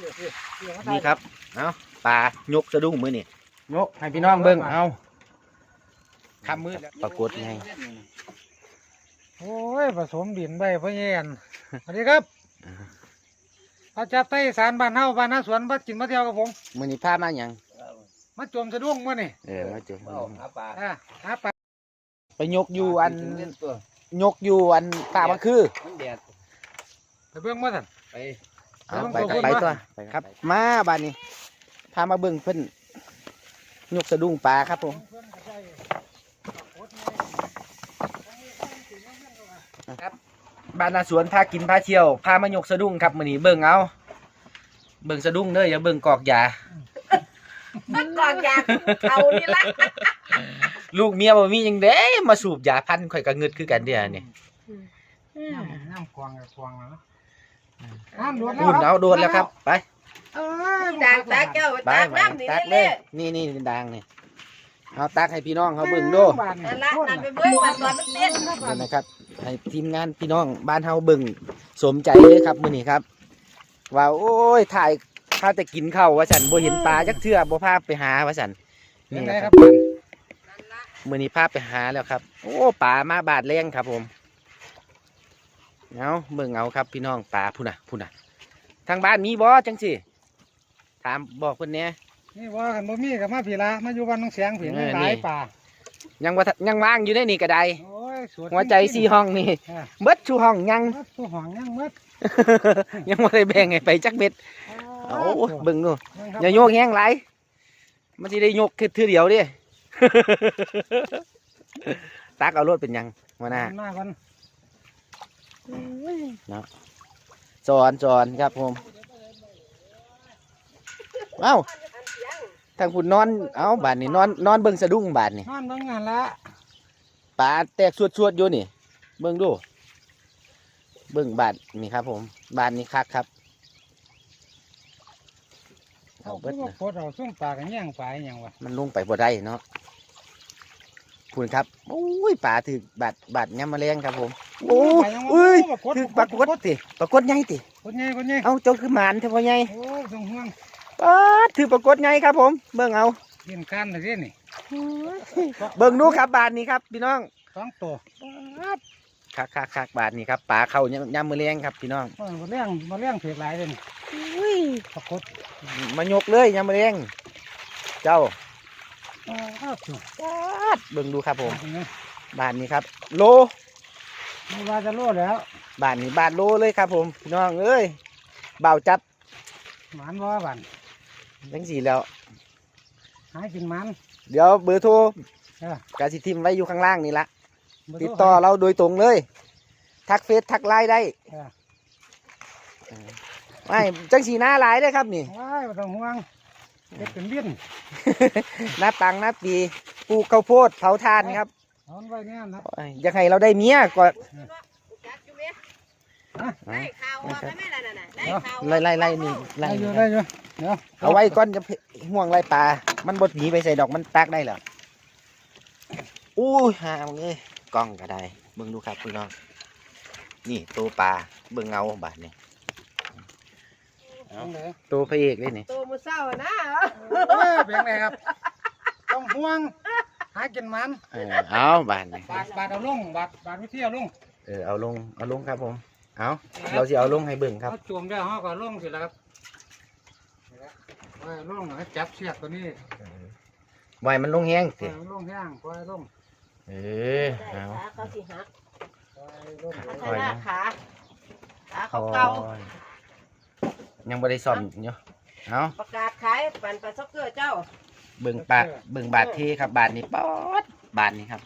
นี่ครับเอาปลายกสะดุ้งมือนี่ยกให้พี่น้องเบิ่งเอาทำมือปรากฏไงโอ้ยผสมดินใบพะเย็นสวัสดีครับพระจับไต้สารบ้านเฮาบ้านนาสวนบ้านกินมาเที่ยวกับผมมือนี่พามาหยังมาจมสะดุ้งมื้อนี่เออมาเจอหาปลาอ่าหาปลาไปยกอยู่อันเล่นตัวยกอยู่อันป่ามาคือมันแดดไปเบิ่งมาสั่นไป เอาไปไปเบิ่งไปตัวตัวครับ มาบ้านนี้พามาเบิ่งเพิ่นยกสะดุ้งปลาครับผมบ้านนาสวนพากินพาเที่ยวพามายกสะดุ้งครับมือนี้เบิ่งเอาเบิ่งสะดุ้งเด้ออย่าเบิ่งกอกยามันกอกยาเขานี่ละลูกเมียบ่มีหยังเด้มาสูบยาพันข่อยก็เงึดคือกันเด้อนี่น้ำน้ำกวางกับกวางแล้วเนาะน้ำโดดแล้วหุ่นเอาโดนแล้วครับ ไปเอ้ยด่างตาแก้วไปตากไปน้ำนี่ตักเลเล่ยนี่นี่ดังนี่เอาตักให้พี่น้องเขาเบิ่งดูนั่นละนั่นไปเบิ่งมันตอนมันเต้นนี่นะครับ ให้ทีมงานพี่น้องบ้านเฮาเบิ่งสมใจเลยครับมื้อนี้ครับ ว่าโอ้ยถ่ายข้าวแต่กินข้าวว่าซั่นบ่เห็นปลาจักเทื่อบ่พาไปหาว่าซั่นนี่นี่ไงนะคครัรับบนั่นละมื้อนี้พาไปหาแล้วครับ โอ้ปลามาบาดแรงครับผม เอาเบิ่งเอาครับพี่น้องปลาพุ่นน่ะพุ่นน่ะ ทางบ้านมีบ่จังสิถามบอกเพิ่นแหน่ นี่ว่ากันบ่มีกับมาผีละมาอยู่บ้านน้องแสงผีเอมีอหลานี่ยป่ายังว่ายังว่างอยู่ในนี่ก็ได้ โอ้ยสวยหัวใจสี่ห้องนี่อ่าเบิดชูห้องยัง มัดตัวหางยังมัดยังไม่ได้แบ่งให้ไปจักเม็ดเอาเบิ่งดูอย่าโยกแห้งไหลายมันสิได้โยกแค่เทื่อเดียวเดิ ตักเอารถเป็นหยังมาหน้า มาก่อน สอนสอนครับผมเอ้าทางคุณนอน เอ้าบานนี่นอนนอนเบิ่งสะดุ้งบานนี่นอนเบิ่งงานละปลาแตกสวดสวดๆอยู่นี่ เบิ่งดู เบิ่งบานนี่ครับ ผม บานนี่คักครับเอาเบิดคือนะว่าโคตรเอาซุ่มปลากันแย่งปลาอหย่างวะมันลงไปบ่ได้เนาะคุณครับโอ้ยป่าถือบาดบาดยำแมลงครับผม โอ้ยเอ้ยถือปลากดติปลากดใหญ่ติคนใหญ่คนใหญ่เอาเจ้าคือหมานเท่าพ่อใหญ่โอ้ยสงห่วงปาดถือปลากดใหญ่ครับผม เบิ่งเอาเรียนการเลยนี่เบิ่งดูครับบาดนี้ครับ พี่น้องสองตัวคักคักคักบาดนี้ครับป่าเข้ายำยำแมลงครับพี่น้องโอ้ยมาเลี้ยงมาเลี้ยงเผือกหลายเลยนี่ปรากฏมายกเลยยำแมลงเจ้าอ้าวถูกปาดเบิ่งดูครับผมนี่บาดนี้ครับ โล ไม่ว่าจะโลดแล้วบาดนี้บาดโลเลยครับ ผมพี่น้องเอ้ยเบาจับหมันว่าบันจังสีแล้ว หากินหมัน เดี๋ยวเบอร์โทรเออ กาสิทิมไว้อยู่ข้างล่างนี่ละบ่ติดต่อเราโดยตรงเลย ทักเฟซทักไลน์ได้เออไม่จังสีหน้าหลายได้อครับนี่ ว้ายไม่ต้องห่วงเด็กเป็นเบี้ยน หน้าปังหน้าปีปลูกข้าวโพดเผาทานครับ เอาไว้เนี่ยนะโอ้ยอยากให้เราได้เมียก็จักอยู่เว้ยได้ข่าวว่าแม่นั่นน่ะได้ข่าวไล่ไล่ไล่นี่ไล่ได้อยู่นี่ได้อยู่เดี๋ยวเอาไว้ก่อนจะห่วงไล่ปลา มันบดหนีไปใส่ดอกมันตักได้เหรออู้ยหามึงเอ้ยกล้องก็ได้เบิ่งดูครับพี่น้อง นี่ตัวปลาเบิ่งเงาบาดนี่เอาเลยตัวพระเอกเลยนี่ตัวมือเศร้านะเออเป็นไงครับ ต้องห่วงหากินหมันเออเอาบาดนี่บาทบาทเอาลงบาทบาทวิเที่ยวลงเออเอาลงเอาลงครับผมเอาเราจะเอาลงให้เบิ่งครับเขาจุ่มได้เขาก็ลงสิแล้วครับไว้ลงให้จับเชือกตัวนี้ไว้มันลงแห้งปล่สิอยลงย่างปล่อยลงเออเอาขาเขาสิหักปล่อยลงขาหน้าขาขาโอ้เขาเก่ายยังบ่ได้ซ่อมอยู่เอาประกาศขายปั่นปลาซ็อกเกอร์เจ้า เบิ่งปลาเบิ่งบาทเทครับ บาทนี้ป๊อดบาทนี้ครับ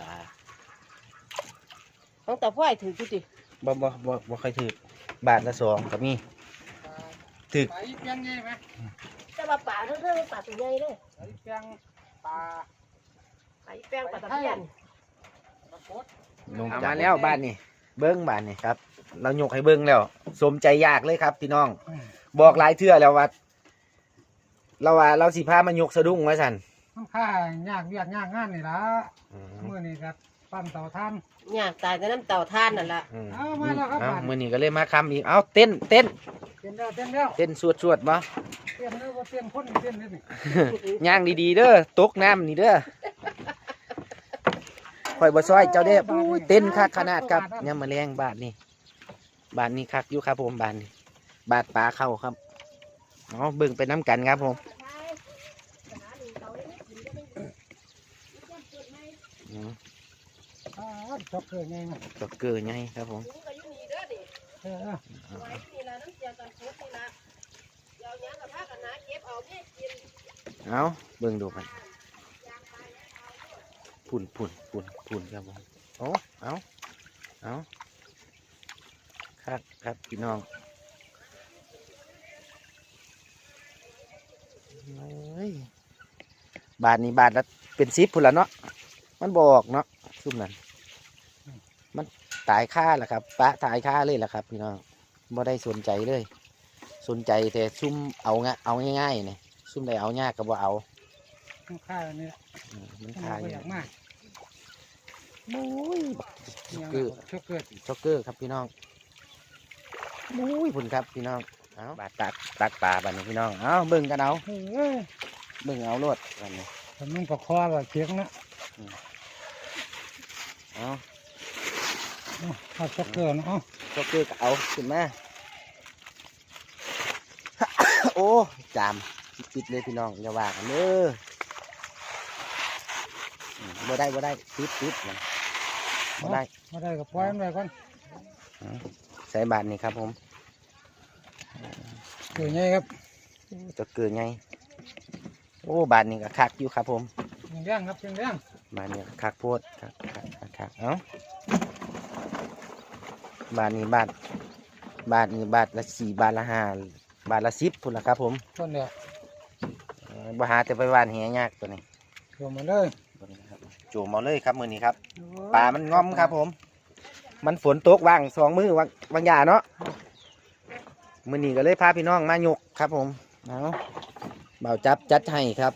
ตาต้องแต่พ่อยถือกูดิบ่บ่บ่บ่ค่อยถือบาทละสองก็มีถือไปเปียงไงไหมจะมาป่าเท่าๆป่าตัวใหญ่เลยไปเปียงปลาไปแป้งปลาตะเพียน ปลากดลงมาแล้วบาทนี้ เบิ่งบาทนี้ครับ เรายกให้เบิ่งแล้ว สมใจยากเลยครับพี่น้อง บอกหลายเทื่อแล้วว่าเราว่าเราสิพามายกสะดุ้งไว้สั่นมันค่ายากเวียกยากงานนี่ละอืมมื่อนี้ครับปั้นเต่าท่านอยากตายแต่น้ำเต่าท่านนั่นละอืมเอามาแล้วครับเอาบาดมือนี้ก็เลยมาคำอีก เอาเต้นเต้นเต้นแล้วเต้นแล้วเต้นสวดสวดบ่เต้นแล้วว่าเต้นคนเต้นนี่นี่ย่างดีๆเด้อตกน้ำนี่เด้อ คอยบ่ซอยเจ้าเด้ออุ้ยเต้นคักขนาดครับยามมาแรงบาทนี่บาทนี้คักอยู่ครับผมบาทนี้บาทปลาเข้าครับเอาเบิ่งไปน้ำกันครับผมอืมอ่าจบเกิดไงนะจ็อกเกอร์ไงครับผมก็อยู่นี่เด้อดิเออไว้นี่ละน้ำเจียวกันพุดนี่ละเดี๋ยวเนี้ยกับพากันหาเก็บเอาแม่กินเอาเบิ่งดูกัน พุ่นพุ่นพุ่นพุ่นครับผมโอ้เอาเอาครับครับพี่น้องเอ้ยบาทนี้บาทละเป็นซิปพุ่นละเนาะมันบออกเนาะซุ่มนั้นมันตายค่าแหละครับปะตายค่าเลยแหละครับพี่น้องบ่ได้สนใจเลย สนใจแต่ซุ่มเอางะเอาง่ายๆเนี่ยซุ่มได้เอายากก็บ่เอาต้องฆ่าอันนี้อืมมันต้องคาเอาอไปยู่อยากมาก โอ้ยช็อกเกอร์ชกเกิดช็อกเกอร์ครับพี่น้องโอ้ยพุ่นครับพี่น้องเอาบาดตักตักปลาบัดนี้พี่น้องเอาเบิ่งกันเอาเฮ้ยเบิ่งเอาโลดบัดนี้ผมนุ่งประคอแบบเพียงนะเอาเอาเอาชกเกิดเนาะช็อกเกอร์ก็เอาขึ้นมาโอ้จามปิดๆเลยพี่น้องอย่าว่ากันเด้ออืมบ่ได้บ่ได้ปิดปิดมัน บ่ได้มาได้กับปล่อยมันไปก่อนใส่บาทนี่ครับผมเกิดไงครับจะเกิดไงโอ้บาทนี่ก็คักอยู่ครับผมยังเลี้ยงครับยังเลี้ยงบาทนี่ก็คักโพดคักคักคักคักเอ้าบาทนี้บาทบาทนี้บาทละสี่บาทละห้าบาทละสิบพุ่นละครับผมต้นเดียวเอ่อบ่หาแต่ไปวานแหยากตัวนี้รวมมาเลยตัวนี้ครับจูมเอาเลยครับมือนี้ครับ ปลามันงอมครับผม มันฝนตกว่างสองมือวางวางยาเนาะมือนี้ก็เลยพาพี่น้องมายกครับผมเอาเบาจับจัดให้ครับ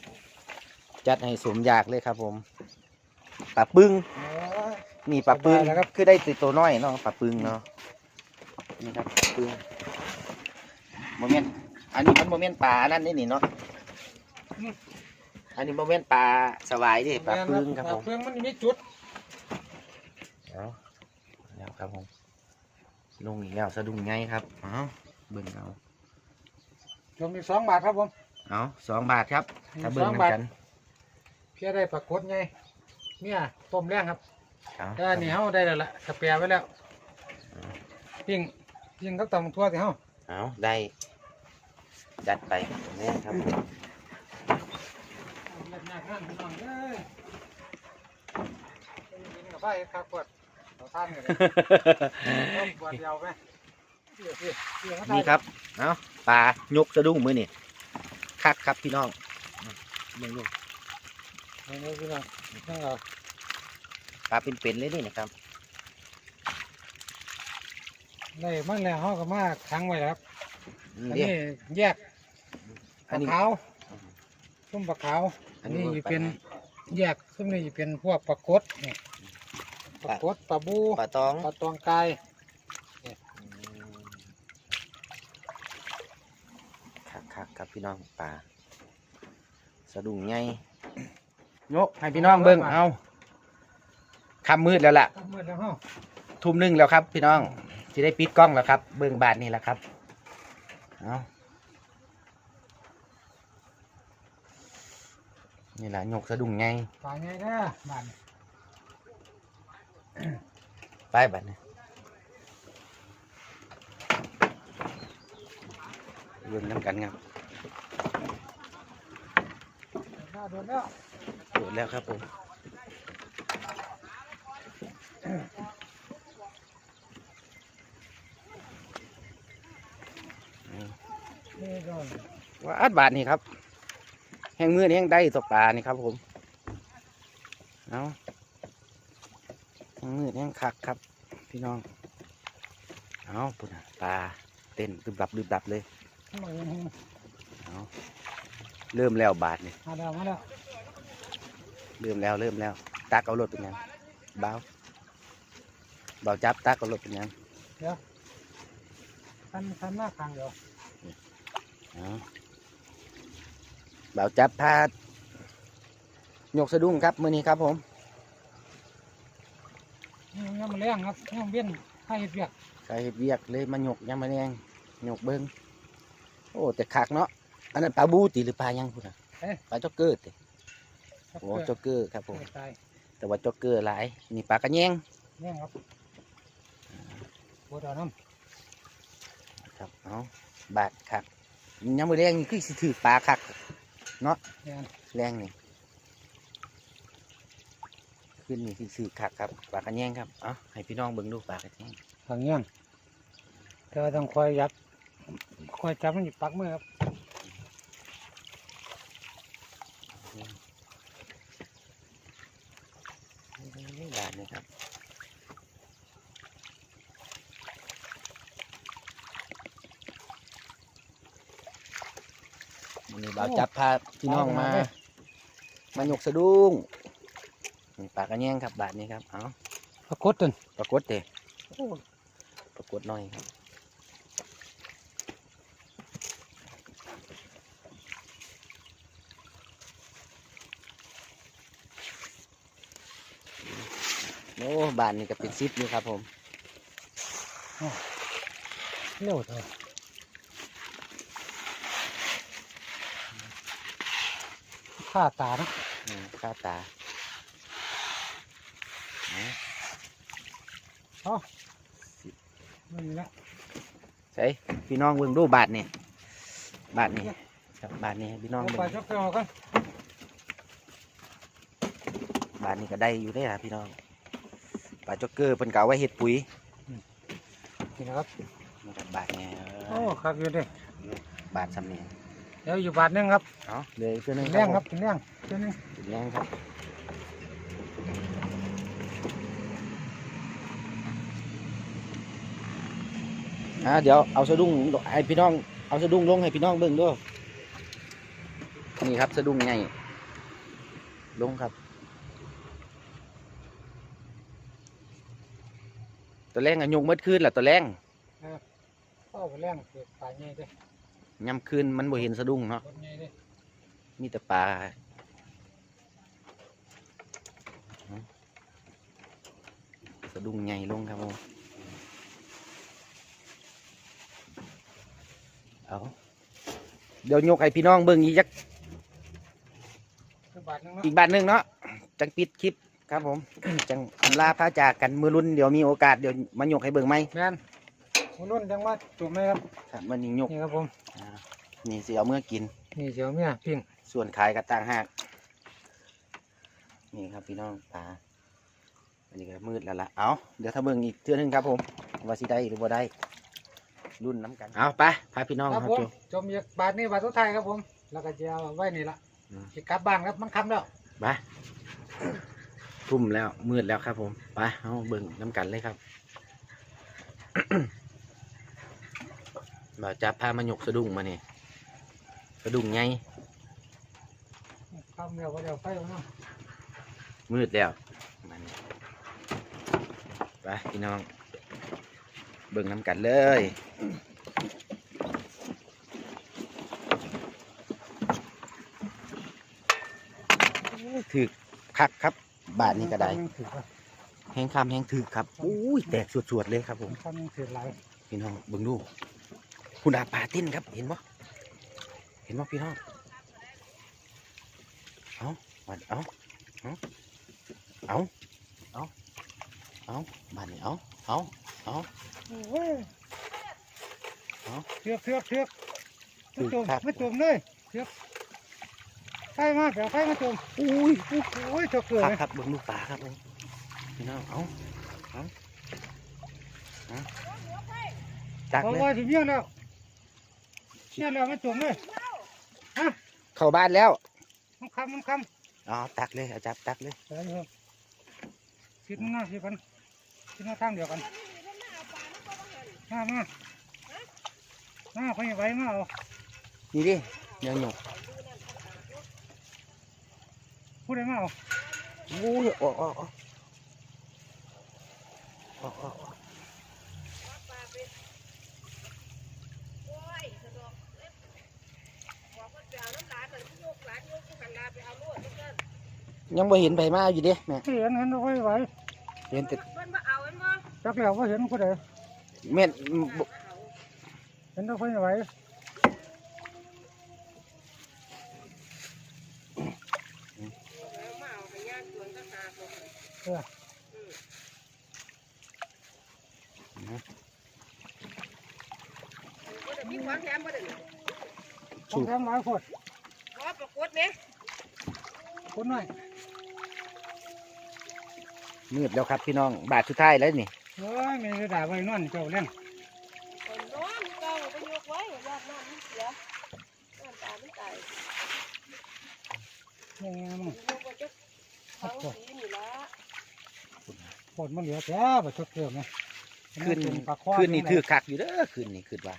จัดให้สมอยากเลยครับผมปลาปึ้งโอ้ยนี่ปลาปึ้งสบายแล้วครับ คือได้ติดตัวน้อยเนาะปลาปึ้งเนาะนี่ครับปลาปึ้งโมเมนต์อันนี้มันโมเมนต์ปลาอันนั่นนี่นี่เนาะอันนี้โมเมนต์ปลาสวายดิปลาปึ้งครับผมปลาปึ้งมันมีจุด เอาแล้วครับผม ลงอีกแล้วสะดุ้งไงครับ เอาเบิ่งเอารวมอีกสองบาทครับผม เอาสองบาทครับ ถ้าเบิ่งสองนำบาทกัน เพียได้ปลากดไงเนี่ยต้มแรงครับเอาแต่นนี้เฮาได้แล้วล่ะกระเปียไว้แล้วปิ้งปิ้งกับตำทั่วที่เฮาเอาได้จัดไปนี่ครับผมเล่นยากนั่นพี่น้องเอ้ยกินกับไฟครับปวด เราทานกันเลยต้องปวดยาวไหมเดี๋ยวสิเดี๋ยวเขาทานี่ครับเอาปลายกสะดุ้งมือนี่คักครับพี่น้องเบิ่งดูนี่นี่พี่น้องนั่งเอาปลาเป็นๆเลยนี่นะครับได้มันแล้วเฮาก็มาขังไว้แล้วครับอืมอันเดี๋ยวนี้แยกปอัลานนี้ขาวส้มปลาขาวอัอันนนี้นี้บ่จะเป็นปลาไหแยกส้มนี่จะเป็นพวกปลากดนี่ ปลากดปลาบูปลาตองปลาตองกายคักคักครับพี่น้องปลาสะดุ้งไงยกให้พี่น้องเบิ่งเอาคำมืดแล้วล่ะก็มืดแล้วเฮาทุ่มหนึ่งแล้วครับ พี่น้องที่ได้ปิดกล้องแล้วครับ เบิ่งบาทนี่แหละครับเอานี่แหละยกสะดุ้งไงปลาไงเด้อบ้าน ไปบัดนี้เบิ่งน้ำกันครับน่าโดนแล้วโดดแล้วครับผมว่าอัดบาทนี่ครับ แห้งมือนี่แห้งได้ตกปลานี่ครับผม เอาแห้ง มือนี่แห้งคักครับ พี่น้อง เอาปุ่นน่ะปลาเต้นดึบดับดึบดับเลยมาเองเอาเริ่มแล้วบาทนี่มาแล้วมาแล้วเริ่มแล้วเริ่มแล้ว ตักเอารถเป็นยังเบาเบาจับตักก็ลดเป็นหยังทันทันหน้าทางเดียวเอาเบาจับพาดยกสะดุ้งครับมือนี้ครับผม นี่ยังมาเลี้ยงครับยังเบี้ยนให้เฮ็ดเวียกใครเฮ็ดเวียกเลยมายกยังมาแรงยกเบิ้งโอ้แต่คักเนาะอันนั้นปลาบูติหรือปลายังพูดอะปลาจ็อกเกอร์ติครับโอ้จ็อกเกอร์ครับผมเกิดตายแต่ว่าจ็อกเกอร์หลายนี่ปลากระแยงเนี่ยครับบัวดาวน้ครับเอาบาดคักยังมือแรงนี่คือสิถือปลาคักำเนี่ยแรงนี่ ขึ้นนี่คือสื่อคักครับปลากระแยงครับเอาให้พี่น้องเบิ่งดูปลากระแยงทางเงี้ยงแต่ว่าต้องคอยยับคอยจับมันอยู่ปักมือครับนี่บาดนี่ครับวันนี้บ่าวจับพาพี่น้องมา มายกสะดุ้ง นี่ปลากระแยงครับบาทนี้ครับเอาปรากฏจนปรากฏเตปรากฏหน่อยครับโอ้บานนี่ก็เป็นซิปอยู่ครับผมเร็วเลยข้าตานะอืมข้าตา เอาไม่มีแล้วใส่พี่น้องเบิ่งดูบาทนี่บาทนี่ครับบาทนี่ให้พี่น้องเอาเบิ่ไปงชกเกลือกันบาทนี่ก็ได้อยู่ได้อครับพี่น้องปลาจ็อกเกอร์เป็นเก่าไว้เห็ดปุ๋ยนี่นะครับนี่ครับบาทนี่โอ้ครับอยู่ดิบาทสำเนียงเดี๋ยวอยู่บาทหนึงครับเอาเลยเพื่อนนึงกินเลี้ยงครับกินเลี้ยงเพื่อนนึงกินแรงครับ อ่าเดี๋ยวเอาสะดุ้งให้พี่น้อง เอาสะดุ้งลงให้พี่น้องเบิ่งด้วยนี่ครับสะดุ้งใหญ่ลงครับตัวแรงอะยกเมื่อคืนแหละตัวแรงเข้าไปเลี้ยงเกิดปลาใหญ่เด้ย่ำคืนมันบ่เห็นสะดุ้งเนาะบนใหญ่เด้มีแต่ปลาสะดุ้งใหญ่ลงครับผม เอาเดี๋ยวยกให้พี่น้องเบิ่งอีกจักคือบาทหนึงเนาะอีกบาทหนึ่งเนาะจังปิดคลิปครับผม จังอำลาพระจากกันมือรุ่นเดี๋ยวมีโอกาสเดี๋ยวมายกให้เบิ่งไหมแมนคุณนุ่นจังว่าจุ่มไหมครับ ครับมันนี่ยกนี่ครับผม อ่านี่สิเอาเมื่อกิน นี่เสียวเมียปิ้งส่วนขายก็ต่างหากนี่ครับพี่น้องปลาอันนี้ก็มืดแล้วล่ะเอาเดี๋ยวถ้าเบิ่งอีกเทื่อหนึงครับผมว่าสิได้หรือบ่ได้ รุ่นน้ำกัน เอาไปพาพี่น้องครับครับผมจู จมอีกบาทนี้บาทสุดท้ายครับผม แล้วก็จะเอาไว้นี่ละอืม สิกลับบ้านครับมันคำแล้ว ไปทุ่มแล้วมืดแล้วครับผมไปเอาเบิ่งน้ำกันเลยครับบ่าวจับพามายกสะดุ้งมาเนี่ยสะดุ้งไงคำเดียวก็เดียวไฟมันเนาะมืดแล้วมันไปพี่น้องเบิ่งน้ำกันเลยถือคักครับ บาทนี้ก็ได้มันถือว่าแห้งคำแห้งถือครับอุ้ยแตกสวดๆเลยครับผมคำยังถือหลายพี่น้องเบิ่งดูคุณอาปลาเต้นครับ เห็นปะเห็นปะพี่น้องเอาวันเอาเอาเอาเอาเอาบ้านนี้เอาเอาเอาโอ้ย เอาเทือกเทือกเทือกถืมาอจมครับมาจมเลยเทือกไฟมาเดี๋ยวไฟมาจมอุ้ยโอ้ยเจ้าเกลือครับเลยครับเบิ่งดูปลาครับผมพี่น้องเอาเอาเอาตักเอาเลยไว้ถึงเมี่ยงแล้วเมี่ยงแล้วมาจมเลยเข้าบ้านแล้วมันคำมันคำอ๋อตักเลยเอาจับตักเลยใช่ครับคิดหน้าคิดกันคิดหน้าทางเดียวกัน มามามาพยาไว้มาเอานี่ดิเดี๋ยวหยกพูดได้มาเอาอุ้ยโอ้โอ้โอ้อกออกว่าปลาเป็นโอ้ยสะดอกเล็บบอกว่าไปเอาน้ำหลานมันยกหลานยกกันลาไปเอาลวดเพื่อนยังบ่เห็นไผมาอยู่เด้แม่เห็นเห็นเอาไว้ไหวเห็นแต่เพื่อนมาเอาเห็นบ่จักแล้วว่าเห็นผู้ใด แม่นบ่เห็นเอาไว้ไหวมาเอาไปย่างสวนก็หาบ่เออก็จะมีความแถมบ่ได้ต้องแทงหลายคนขอประกวดเนี่ยคนหน่อยมืดแล้วครับพี่น้อง บาทสุดท้ายแล้วนี่ เฮ้ยมีด่าไว้นอนเจ้าเล่นคนนอนเก่าไปยกไว้ยอดน้ำมันเสียน้ำตาไม่ตายยังไงมึงยกไว้จักทั้งสีนี่ละปวดมันเหลือแท้บ่ชกเกลือไหมคืนปลาคอคืนนี้ถือคักอยู่เด้อคืนนี้คืนว่า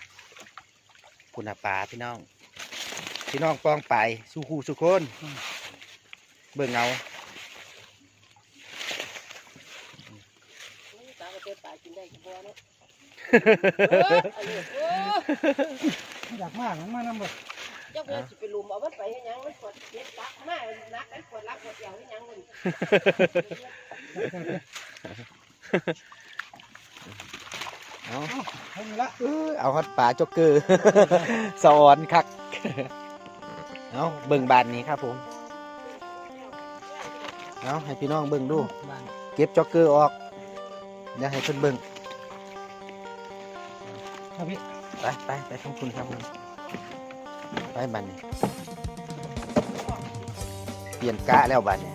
คุณอาปลาพี่น้อง พี่น้องปองไปสู้คู่สู้คน เบิ่งเงา ตาก็เป็นตายกินได้กับบัวเนาะเออเอาเลยเอออยากมากมันมาน้ำบ่เจ้าเพื่อนสิไปลุมเอามันไปให้หยังมันกดเก็บตักมานักไอ้กดรับกดเดี่ยวให้หยังมันเอาเห็นละเออเอาฮอตปลาจ็อกเกอร์สอนคักเอาเบิ่งบานนี้ครับผมเอาให้พี่น้องเบิ่งดู บ้านเก็บจ็อกเกอร์ออกเดี๋ยวให้เพิ่นเบิ่ง ไปไปไปทั้งคุณครับผมไปบันนี้เปลี่ยนกะแล้วบันนี้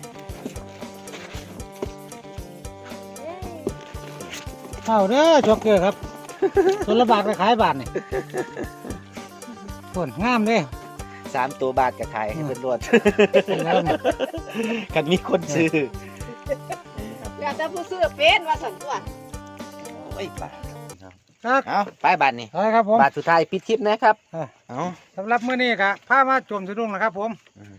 เอาเด้อชกเกลือครับตัวละบาทไปขายบาทนี่คนงามเด้สามตัวบาทก็ขายให้เพิ่นรวดแล้วนี่คันมีคนซื้อแล้วแต่ผู้ซื้อเป็นว่าสันตัวโอ้ยปลา ครับเอาไปบันนี้เอาละครับผมบาทสุดท้ายปิดคลิปนะครับอะเอาสำหรับมื้อนี้ก็พามาชมสะดุ้งนะครับผมอืม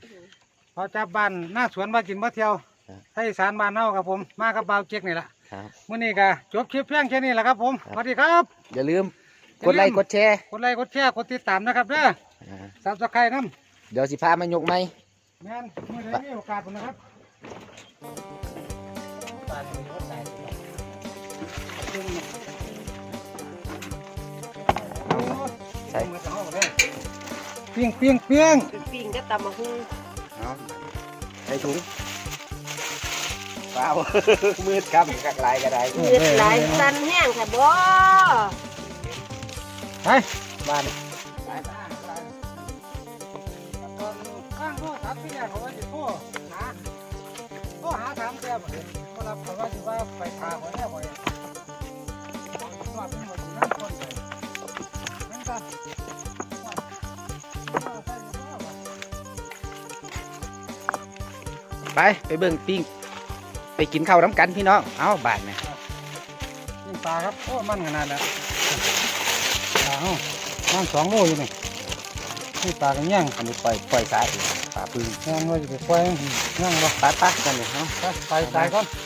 พอจับบ้านหน้าสวนมากินมาเที่ยวครับให้สารบ้านเฮาครับผม มากับบ่าวเจ๊กนี่แหละครับมื้อนี้ก็จบคลิปเพียงแค่นี้แหละครับ ผมครับสวัสดีครับ อย่าลืมกดไลค์กดแชร์กดไลค์กดแชร์กดติดตามนะครับเด้ออ่าซับสไครต์นำเดี๋ยวสิพามายกไหมแม่นมื้อใดมีโอกาสพุ่นนะครับใส่ เปียงเปียงเปียงเป็นปิ่งก็ตำมะฮุ่งเอาใส่ถุงเปล่า มืดครับกักลายก็ได้เลือดไหลสันแห้งค่ะบ่ไปบ้านข้างโทษถามที่แรกเขาว่าจะโทษหาโทษหาถามแต่บ่เห็นเขารับเขาว่าสิว่าไปพาคนแน่บ่เห็นว่าเป็นบ่สินั่งคนไปนั่นก็ ไป ไปเบิ่งปิ้งไปกินข้าวน้ำกันพี่น้อง เอาบาทเนี่ยนี่ปลาครับ โอ้ มันขนาดแล้วปลาเฮามันสองโลอยู่นี่นี่ปลากันย่างอันนี้ปล่อยปล่อยสายปลาพึ่งย่างไว้จะไปปล่อยย่างบ่ปลาปลากันเลยเนาะไปไปตายก่อนไ